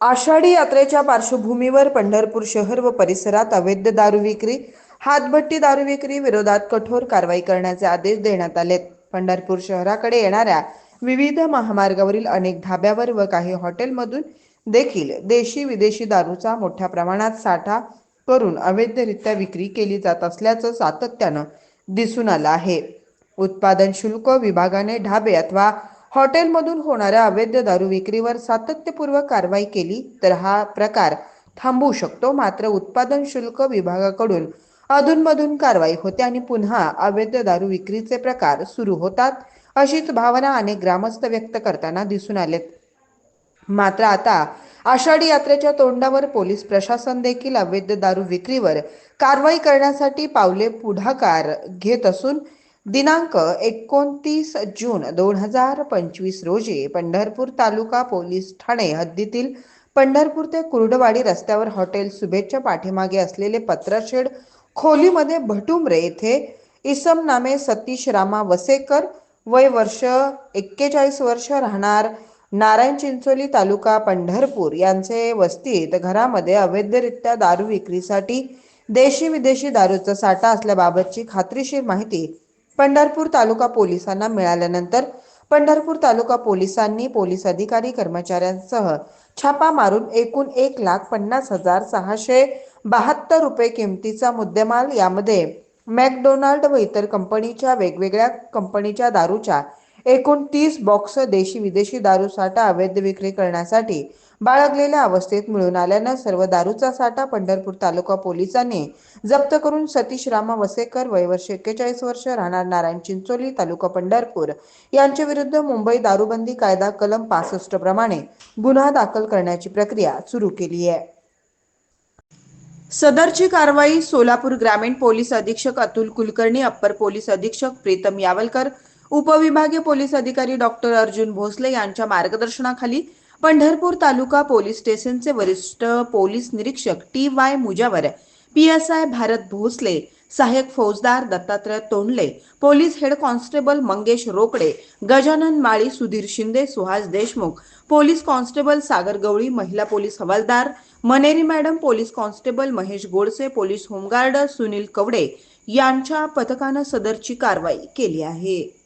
आषाढी यात्रेच्या पार्श्वभूमीवर पंढरपूर शहर व परिसरात अवैध दारू विक्री हातभट्टी दारू विक्री विरोधात कठोर कारवाई करण्याचे आदेश देण्यात आलेत. पंढरपूर शहराकडे येणाऱ्या विविध महामार्गावरील अनेक धाब्यावर व काही हॉटेलमधून देखील देशी विदेशी दारूचा मोठ्या प्रमाणात साठा करून अवैधरित्या विक्री केली जात असल्याचं सातत्यानं दिसून आलं आहे. उत्पादन शुल्क विभागाने ढाबे अथवा हॉटेलमधून होणाऱ्या अवैध दारू विक्रीवर सातत्यपूर्वक कारवाई केली तर हा प्रकार थांबवू शकतो. मात्र उत्पादन शुल्क विभागाकडून अधूनमधून कारवाई होते आणि पुन्हा अवैध दारू विक्रीचे प्रकार सुरू होतात अशीच भावना अनेक ग्रामस्थ व्यक्त करताना दिसून आलेत. मात्र आता आषाढी यात्रेच्या तोंडावर पोलीस प्रशासन देखील अवैध दारू विक्रीवर कारवाई करण्यासाठी पावले पुढाकार घेत असून दिनांक एकोणतीस जून दोन हजार पंचवीस रोजी पंढरपूर तालुका पोलीस ठाणे हद्दीतील पंढरपूर ते कुर्डवाडी रस्त्यावर हॉटेल शुभेच्छा पाठीमागे असलेले पत्राशेड खोलीमध्ये भटुमरे येथे इसम नामे सतीश रामा वसेकर वय वर्ष एक्केचाळीस वर्ष राहणार नारायण चिंचोली तालुका पंढरपूर यांचे वस्तीत घरामध्ये अवैधरित्या दारू विक्रीसाठी देशी विदेशी दारूचा साठा असल्याबाबतची खात्रीशीर माहिती पंढरपूर तालुका पोलिसांना मिळाल्यानंतर पंढरपूर तालुका पोलिसांनी पोलीस अधिकारी कर्मचाऱ्यांसह छापा मारून एकूण एक लाख पन्नास हजार सहाशे बहात्तर रुपये किमतीचा मुद्देमाल यामध्ये मॅकडोनाल्ड व इतर कंपनीच्या वेगवेगळ्या कंपनीच्या दारूच्या एकूण तीस बॉक्स देशी विदेशी दारू साठा अवैध विक्री करण्यासाठी बाळगलेल्या अवस्थेत मिळून आल्यानं सर्व दारूचा साठा पंढरपूर तालुका पोलिसांनी जप्त करून सतीश रामा वसेकर वयवर्ष एक्केचाळीस वर्ष राहणार नारायण चिंचोली तालुका पंढरपूर यांच्या विरुद्ध मुंबई दारूबंदी कायदा कलम पासष्ट प्रमाणे गुन्हा दाखल करण्याची प्रक्रिया सुरू केली आहे. सदरची कारवाई सोलापूर ग्रामीण पोलीस अधीक्षक अतुल कुलकर्णी अप्पर पोलीस अधीक्षक प्रीतम यावलकर उपविभागीय पोलीस अधिकारी डॉक्टर अर्जुन भोसले यांच्या मार्गदर्शनाखाली पंढरपूर तालुका पोलीस स्टेशनचे वरिष्ठ पोलीस निरीक्षक T Y Mujawar P S I Bharat Bhosale सहाय्यक फौजदार Dattatray Tondale police head constable Mangesh Rokade Gajanan Mali Sudhir Shinde Suhas Deshmukh police constable Sagar Gawali महिला पोलीस हवालदार Maneri madam police constable Mahesh Godse police home guard Sunil Kawade यांच्या पथकानं सदरची कारवाई केली आहे.